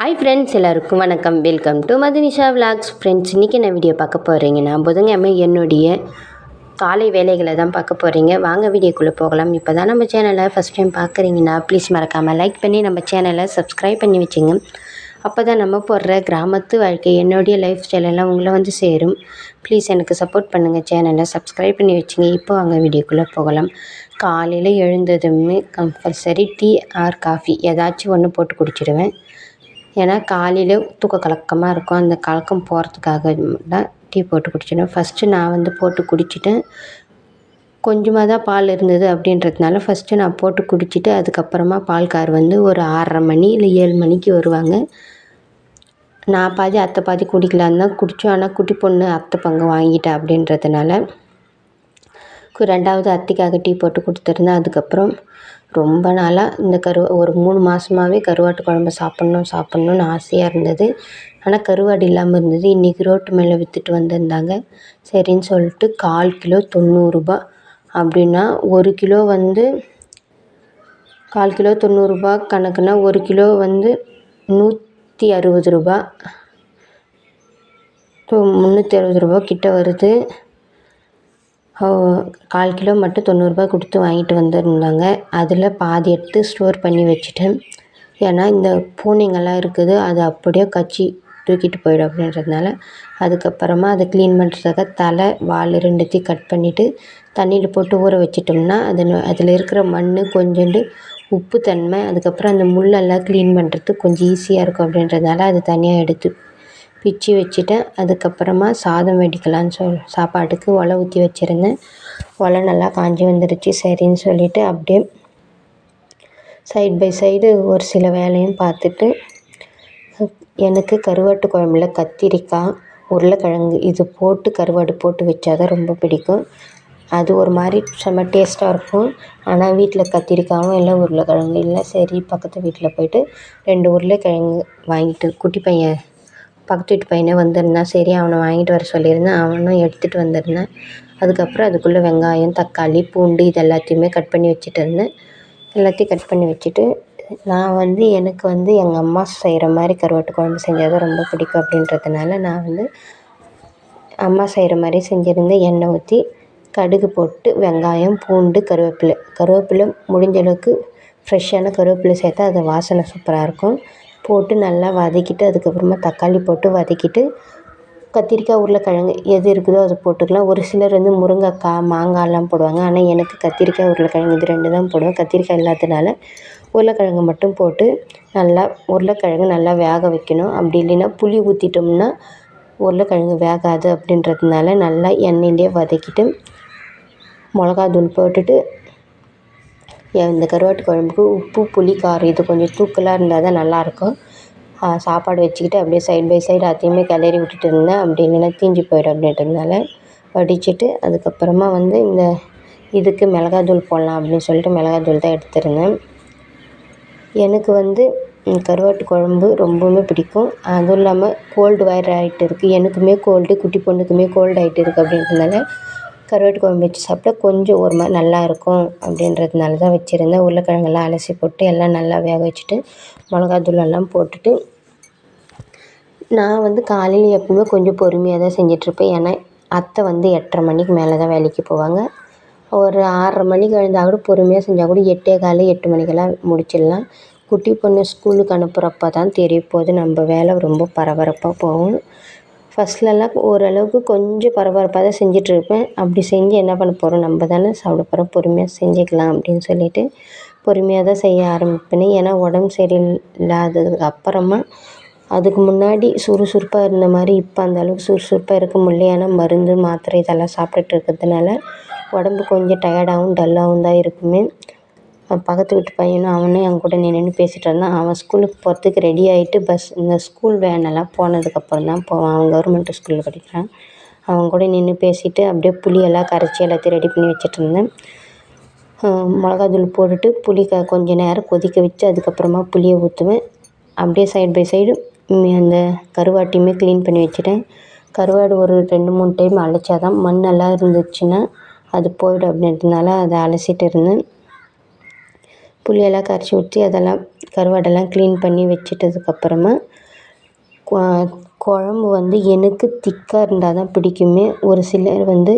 Hi friends எல்லாருக்கும் வணக்கம். Welcome to Madhunisha vlogs friends இன்றைக்கி என்ன வீடியோ பார்க்க போகிறீங்கன்னா புதன்கிழமை என்னுடைய காலை வேலைகளை தான் பார்க்க போகிறீங்க வாங்க வீடியோக்குள்ளே போகலாம். இப்போ தான் நம்ம சேனலை ஃபஸ்ட் டைம் பார்க்குறீங்கன்னா ப்ளீஸ் மறக்காமல் லைக் பண்ணி நம்ம சேனலை சப்ஸ்கிரைப் பண்ணி வச்சுங்க. அப்போ தான் நம்ம போடுற கிராமத்து வாழ்க்கை என்னுடைய லைஃப் ஸ்டைல் எல்லாம் உங்களை வந்து சேரும். ப்ளீஸ் எனக்கு சப்போர்ட் பண்ணுங்கள் சேனலை சப்ஸ்கிரைப் பண்ணி வச்சுங்க. இப்போ வாங்க வீடியோக்குள்ளே போகலாம். காலையில் எழுந்ததுமே கம்பல்சரி டீ ஆர் காஃபி ஏதாச்சும் ஒன்று போட்டு குடிச்சிடுவேன். ஏன்னா காலையில் தூக்க கலக்கமாக இருக்கும். அந்த கலக்கம் போகிறதுக்காக தான் டீ போட்டு குடிச்சிடுவேன் ஃபஸ்ட்டு நான் வந்து போட்டு குடிச்சிட்டேன். கொஞ்சமாக தான் பால் இருந்தது அப்படின்றதுனால ஃபஸ்ட்டு நான் போட்டு குடிச்சிட்டு அதுக்கப்புறமா பால்கார் வந்து ஒரு ஆறரை மணி இல்லை ஏழு மணிக்கு வருவாங்க. நான் பாதி அத்தை பாதி குடிக்கலான்னு தான் குடித்தோம் ஆனால் குட்டி பொண்ணு அத்தை பங்கு வாங்கிட்டேன் அப்படின்றதுனால ரெண்டாவது அத்தைக்காக டீ போட்டு கொடுத்துருந்தேன். அதுக்கப்புறம் ரொம்ப நாளாக இந்த கரு ஒரு மூணு மாதமாகவே கருவாட்டு குழம்பு சாப்பிட்ணும் சாப்பிட்ணுன்னு ஆசையாக இருந்தது. ஆனால் கருவாடு இல்லாமல் இருந்தது. இன்றைக்கி ரோட்டு மேலே விற்றுட்டு வந்திருந்தாங்க. சரின்னு சொல்லிட்டு கால் கிலோ தொண்ணூறுரூபா அப்படின்னா ஒரு கிலோ வந்து கால் கிலோ தொண்ணூறுரூபா கணக்குனா ஒரு கிலோ வந்து நூற்றி அறுபது ரூபா. முந்நூற்றி அறுபது ரூபா கிட்ட வருது. கால் கிலோ மட்டும் தொண்ணூறுரூபா கொடுத்து வாங்கிட்டு வந்திருந்தாங்க. அதில் பாதி எடுத்து ஸ்டோர் பண்ணி வச்சுட்டேன். ஏன்னா இந்த பூனைங்கள்லாம் இருக்குது. அது அப்படியே கச்சி தூக்கிட்டு போயிடும் அப்படின்றதுனால அதுக்கப்புறமா அதை க்ளீன் பண்ணுறதுக்காக தலை வால் ரெண்டுத்தையும் கட் பண்ணிவிட்டு தண்ணியில் போட்டு ஊற வச்சிட்டோம்னா அது அதில் இருக்கிற மண் கொஞ்சோண்டு உப்பு தன்மை அதுக்கப்புறம் அந்த முள்ளெல்லாம் க்ளீன் பண்ணுறதுக்கு கொஞ்சம் ஈஸியாக இருக்கும் அப்படின்றதுனால அது தனியாக எடுத்து பிச்சு வச்சுட்டேன் அதுக்கப்புறமா சாதம் வடிக்கலான்னு சொல் சாப்பாட்டுக்கு ஒலை ஊற்றி வச்சுருந்தேன். ஒலை நல்லா காஞ்சி வந்துடுச்சு சரின்னு சொல்லிவிட்டு அப்படியே சைட் பை சைடு ஒரு சில வேலையும் பார்த்துட்டு எனக்கு கருவாட்டு குழம்புல கத்திரிக்காய் உருளைக்கிழங்கு இது போட்டு கருவாடு போட்டு வச்சா தான் ரொம்ப பிடிக்கும். அது ஒரு மாதிரி செம்ம டேஸ்ட்டாக இருக்கும். ஆனால் வீட்டில் கத்திரிக்காயும் இல்லை உருளைக்கிழங்கு இல்லை சரி பக்கத்து வீட்டில் போயிட்டு ரெண்டு உருளைக்கிழங்கு வாங்கிட்டு குட்டி பையன் பக்கத்து வீட்டு பையனே வந்திருந்தான். சரி அவனை வாங்கிட்டு வர சொல்லியிருந்தேன். அவனும் எடுத்துகிட்டு வந்திருந்தேன். அதுக்கப்புறம் அதுக்குள்ளே வெங்காயம் தக்காளி பூண்டு இது எல்லாத்தையுமே கட் பண்ணி வச்சுட்டு இருந்தேன். எல்லாத்தையும் கட் பண்ணி வச்சுட்டு நான் வந்து எனக்கு வந்து எங்கள் அம்மா செய்கிற மாதிரி கருவாட்டு குழம்பு செஞ்சால் தான் ரொம்ப பிடிக்கும் அப்படின்றதுனால நான் வந்து அம்மா செய்கிற மாதிரி செஞ்சுருந்தேன் எண்ணெய் ஊற்றி கடுகு போட்டு வெங்காயம் பூண்டு கருவேப்பிலை. கருவேப்பிலை முடிஞ்ச அளவுக்கு ஃப்ரெஷ்ஷான கருவேப்பிலை சேர்த்தா அது வாசனை சூப்பராக இருக்கும். போட்டு நல்லா வதக்கிட்டு அதுக்கப்புறமா தக்காளி போட்டு வதக்கிட்டு கத்திரிக்காய் உருளைக்கிழங்கு எது இருக்குதோ அதை போட்டுக்கலாம். ஒரு சிலர் வந்து முருங்கைக்காய் மாங்காய்லாம் போடுவாங்க. ஆனால் எனக்கு கத்திரிக்காய் உருளைக்கிழங்கு இது ரெண்டு தான் போடுவேன். கத்திரிக்காய் இல்லாததுனால உருளைக்கிழங்கு மட்டும் போட்டு நல்லா உருளைக்கிழங்கு நல்லா வேக வைக்கணும். அப்படி இல்லைன்னா புளி ஊற்றிட்டோம்னா உருளைக்கிழங்கு வேகாது அப்படின்றதுனால நல்லா எண்ணெயிலே வதக்கிட்டு மிளகாத்தூள் போட்டுட்டு இந்த கருவாட்டு குழம்புக்கு உப்பு புளி காரம் இது கொஞ்சம் தூக்கலாக இருந்தால் தான் நல்லாயிருக்கும் சாப்பாடு வச்சுக்கிட்டு அப்படியே சைட் பை சைடு அதையுமே கிளறி விட்டுட்டு இருந்தேன். அப்படி இல்லைன்னா தீஞ்சு போயிடும் அப்படின்றதுனால வடிச்சிட்டு அதுக்கப்புறமா வந்து இந்த இதுக்கு மிளகாத்தூள் போடலாம் அப்படின்னு சொல்லிட்டு மிளகாத்தூள் தான் எடுத்திருந்தேன். எனக்கு வந்து கருவாட்டு குழம்பு ரொம்பவுமே பிடிக்கும். அதுவும் இல்லாமல் கோல்டு வயர் ஆகிட்டு இருக்குது எனக்குமே கோல்டு குட்டி பொண்ணுக்குமே கோல்டு ஆகிட்டு இருக்குது அப்படின்றதுனால கருவாட்டு குழம்பு வச்சு சாப்பிட்டா கொஞ்சம் ஒரு மாதிரி நல்லாயிருக்கும் அப்படின்றதுனால தான் வச்சுருந்தேன். உருளைக்கிழங்கெல்லாம் அலசி போட்டு எல்லாம் நல்லா வேக வச்சுட்டு மிளகாத்தூள் எல்லாம் போட்டுட்டு நான் வந்து காலையில் எப்பவுமே கொஞ்சம் பொறுமையாக தான் செஞ்சிட்ருப்பேன். ஏன்னா அத்தை வந்து எட்டரை மணிக்கு மேலே தான் வேலைக்கு போவாங்க. ஒரு ஆறரை மணிக்கு எழுந்தால் கூட பொறுமையாக செஞ்சால் கூட எட்டே காலையில் எட்டு மணிக்கெல்லாம் முடிச்சிடலாம். குட்டி பொண்ணு ஸ்கூலுக்கு அனுப்புகிறப்ப தான் தெரிய போகுது. நம்ம வேலை ரொம்ப பரபரப்பாக போகும். ஃபஸ்ட்லலாம் ஓரளவுக்கு கொஞ்சம் பரபரப்பாக தான் செஞ்சிட்ருப்பேன். அப்படி செஞ்சு என்ன பண்ண போகிறோம் நம்ம தானே சாப்பிட போகிறோம் பொறுமையாக செஞ்சுக்கலாம் அப்படின்னு சொல்லிட்டு பொறுமையாக தான் செய்ய ஆரம்பிப்பேன். ஏன்னா உடம்பு சரியில்லாததுக்கு அப்புறமா அதுக்கு முன்னாடி சுறுசுறுப்பாக இருந்த மாதிரி இப்போ அந்த அளவுக்கு சுறுசுறுப்பாக இருக்க முடியல. ஏன்னா மருந்து மாத்திரை இதெல்லாம் சாப்பிட்டுட்டு இருக்கிறதுனால உடம்பு கொஞ்சம் டயர்டாகவும் டல்லாகவும் தான் இருக்குமே. பக்கத்து வீட்டு பையனும் அவனும் என் கூட நின்று பேசிகிட்டு இருந்தான். அவன் ஸ்கூலுக்கு போகிறதுக்கு ரெடி ஆகிட்டு பஸ் இந்த ஸ்கூல் வேனெல்லாம் போனதுக்கப்புறம் தான் போவான். அவன் கவர்மெண்ட் ஸ்கூலில் படிக்கிறான். அவன் கூட நின்று பேசிட்டு அப்படியே புளியெல்லாம் கரைச்சி எல்லாத்தையும் ரெடி பண்ணி வச்சுட்டு இருந்தேன். மிளகாத்தூள் போட்டுட்டு புளி க கொஞ்சம் நேரம் கொதிக்க வச்சு அதுக்கப்புறமா புளியை ஊற்றுவேன் அப்படியே சைடு பை சைடு அந்த கருவாட்டையுமே க்ளீன் பண்ணி வச்சுட்டேன். கருவாடு ஒரு ரெண்டு மூணு டைம் அலசினா தான் மண்ணெல்லாம் இருந்துச்சுன்னா அது போயிடும் அப்படின்றதுனால அதை அலசிட்டு இருந்தேன். புளியெல்லாம் கரைச்சி ஊற்றி அதெல்லாம் கருவாடெல்லாம் க்ளீன் பண்ணி வச்சிட்டதுக்கப்புறமா குழம்பு வந்து எனக்கு திக்காக இருந்தால் தான் பிடிக்குமே. ஒரு சிலர் வந்து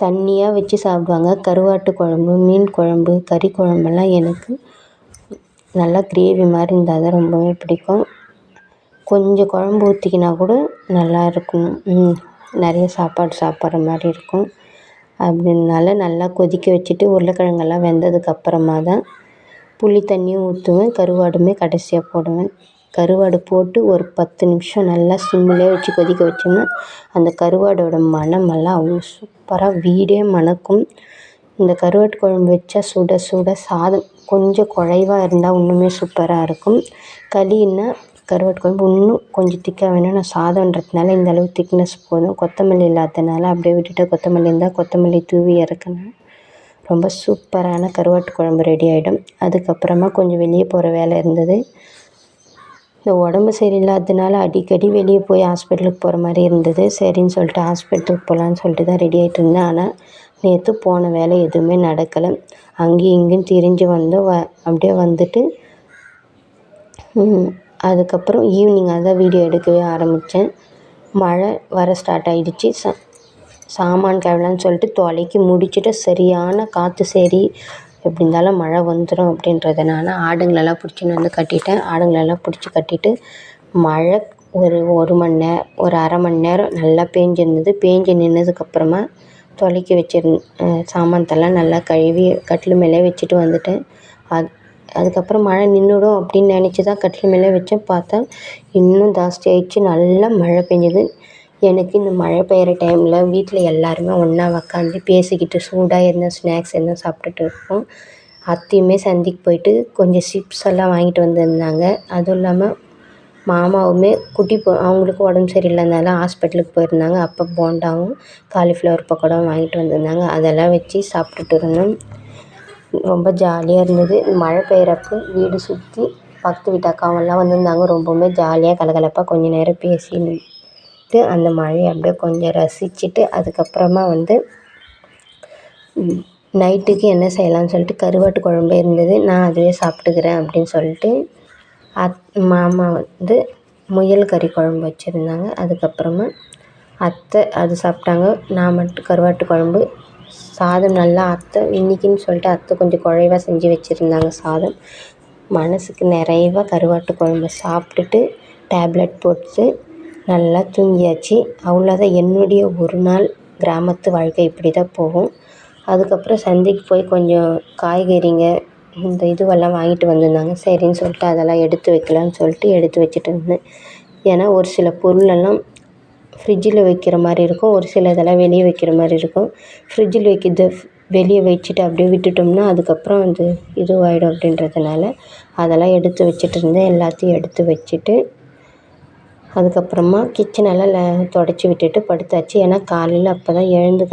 தண்ணியாக வச்சு சாப்பிடுவாங்க. கருவாட்டு குழம்பு மீன் குழம்பு கறி குழம்பெல்லாம் எனக்கு நல்லா கிரேவி மாதிரி இருந்தால் தான் ரொம்பவே பிடிக்கும். கொஞ்சம் குழம்பு ஊற்றிக்கினா கூட நல்லா இருக்கும். நிறைய சாப்பாடு சாப்பிட்ற மாதிரி இருக்கும். அப்படினால நல்லா கொதிக்க வச்சுட்டு உருளைக்கிழங்கெல்லாம் வெந்ததுக்கப்புறமா தான் புளி தண்ணியும் ஊற்றுவேன் கருவாடுமே கடைசியாக போடுவேன். கருவாடு போட்டு ஒரு பத்து நிமிஷம் நல்லா சிம்மிலே வச்சு கொதிக்க வச்சோம்னா அந்த கருவாடோட மணமெல்லாம் அவ்வளோ சூப்பராக வீடே மணக்கும். இந்த கருவாட்டு குழம்பு வச்சா சுட சுட சாதம் கொஞ்சம் குழைவா இருந்தால் இன்னுமே சூப்பராக இருக்கும். களின்னா கருவாட்டு குழம்பு இன்னும் கொஞ்சம் திக்காக வேணும் நான் சாதம்ன்றதுனால இந்த அளவு திக்னஸ் போதும். கொத்தமல்லி இல்லாததுனால அப்படியே விட்டுட்டு கொத்தமல்லி இருந்தால் கொத்தமல்லி தூவி இறக்குனேன். ரொம்ப சூப்பரான கருவாட்டு குழம்பு ரெடி ஆகிடும் அதுக்கப்புறமா கொஞ்சம் வெளியே போகிற வேலை இருந்தது. இந்த உடம்பு சரியில்லாததுனால அடிக்கடி வெளியே போய் ஹாஸ்பிட்டலுக்கு போகிற மாதிரி இருந்தது. சரின்னு சொல்லிட்டு ஹாஸ்பிட்டலுக்கு போகலான்னு சொல்லிட்டு தான் ரெடி ஆகிட்டு இருந்தேன். ஆனால் நேற்று போன வேலை எதுவுமே நடக்கலை. அங்கேயும் இங்கேயும் திரிஞ்சு வந்தோம். வ அப்படியே வந்துட்டு அதுக்கப்புறம் ஈவினிங்காக தான் வீடியோ எடுக்கவே ஆரம்பித்தேன் மழை வர ஸ்டார்ட் ஆகிடுச்சி ச சாமான் கழுவலான்னு சொல்லிட்டு தொலைக்கி முடிச்சுட்டு சரியான காற்று சரி எப்படி இருந்தாலும் மழை வந்துடும் அப்படின்றதுனால ஆடுங்களெல்லாம் பிடிச்சின்னு வந்து கட்டிட்டேன். ஆடுங்களெல்லாம் பிடிச்சி கட்டிட்டு மழை ஒரு ஒரு மணி நேரம் ஒரு அரை மணி நேரம் நல்லா பேஞ்சிருந்தது. பேஞ்சு நின்றதுக்கப்புறமா தொலைக்கி வச்சிருந் சாமானத்தெல்லாம் நல்லா கழுவி கட்டில் மேலே வச்சுட்டு வந்துட்டேன். அது அதுக்கப்புறம் மழை நின்றுடும் அப்படின்னு நினச்சி தான் கட்டில் மேலே வச்சேன். பார்த்தா இன்னும் ஜாஸ்தி ஆயிடுச்சு. நல்லா மழை பெஞ்சுது. எனக்கு இந்த மழை பெய்கிற டைமில் வீட்டில் எல்லாருமே ஒன்றா உக்காந்து பேசிக்கிட்டு சூடாக எதுனா ஸ்நாக்ஸ் எதுனா சாப்பிட்டுட்டு இருப்போம். அத்தையுமே சந்தைக்கு போயிட்டு கொஞ்சம் சிப்ஸ் எல்லாம் வாங்கிட்டு வந்திருந்தாங்க. அதுவும் இல்லாமல் மாமாவுமே குட்டி பொ அவங்களுக்கும் உடம்பு சரியில்லாதனால ஹாஸ்பிட்டலுக்கு போயிருந்தாங்க. அப்போ போண்டாவும் காலிஃப்ளவர் பக்கோடாவும் வாங்கிட்டு வந்திருந்தாங்க. அதெல்லாம் வச்சு சாப்பிட்டுட்டு இருந்தோம். ரொம்ப ஜாலியாக இருந்தது. மழை பெய்கிறப்போ வீடு சுற்றி பக்கத்து வீட்டு அக்காவெல்லாம் வந்திருந்தாங்க. ரொம்பவுமே ஜாலியாக கலகலப்பாக கொஞ்ச நேரம் பேசிட்டு அந்த மழையை அப்படியே கொஞ்சம் ரசிச்சுட்டு அதுக்கப்புறமா வந்து நைட்டுக்கு என்ன செய்யலாம்னு சொல்லிட்டு கருவாட்டு குழம்பு இருந்தது. நான் அதுவே சாப்பிட்டுக்கிறேன் அப்படின்னு சொல்லிட்டு அத் மாமா வந்து முயல் கறி குழம்பு வச்சுருந்தாங்க. அதுக்கப்புறமா அத்தை அது சாப்பிட்டாங்க. நான் மட்டும் கருவாட்டு குழம்பு சாதம் நல்லா அத்தை இன்றைக்கின்னு சொல்லிட்டு அத்தை கொஞ்சம் குழைவாக செஞ்சு வச்சுருந்தாங்க சாதம். மனதுக்கு நிறைவாக கருவாட்டு குழம்பு சாப்பிட்டுட்டு டேப்லெட் போட்டு நல்லா தூங்கியாச்சு. அவ்வளோதான் என்னுடைய ஒரு நாள் கிராமத்து வாழ்க்கை இப்படி தான் போகும். அதுக்கப்புறம் சந்தைக்கு போய் கொஞ்சம் காய்கறிங்க இந்த இதுவெல்லாம் வாங்கிட்டு வந்திருந்தாங்க. சரின்னு சொல்லிட்டு அதெல்லாம் எடுத்து வைக்கலான்னு சொல்லிட்டு எடுத்து வச்சுட்டு இருந்தேன். ஏன்னா ஒரு சில பொருளெல்லாம் ஃப்ரிட்ஜில் வைக்கிற மாதிரி இருக்கும். ஒரு சில இதெல்லாம் வெளியே வைக்கிற மாதிரி இருக்கும். ஃப்ரிட்ஜில் வைக்கிறது வெளியே வச்சுட்டு அப்படியே விட்டுட்டோம்னா அதுக்கப்புறம் அது இதுவாகிடும் அப்படின்றதுனால அதெல்லாம் எடுத்து வச்சுட்டு இருந்தேன். எல்லாத்தையும் எடுத்து வச்சுட்டு அதுக்கப்புறமா கிச்சனெல்லாம் ல துடச்சி விட்டுட்டு படுத்தாச்சு. ஏன்னா காலையில் அப்போ தான் எழுந்து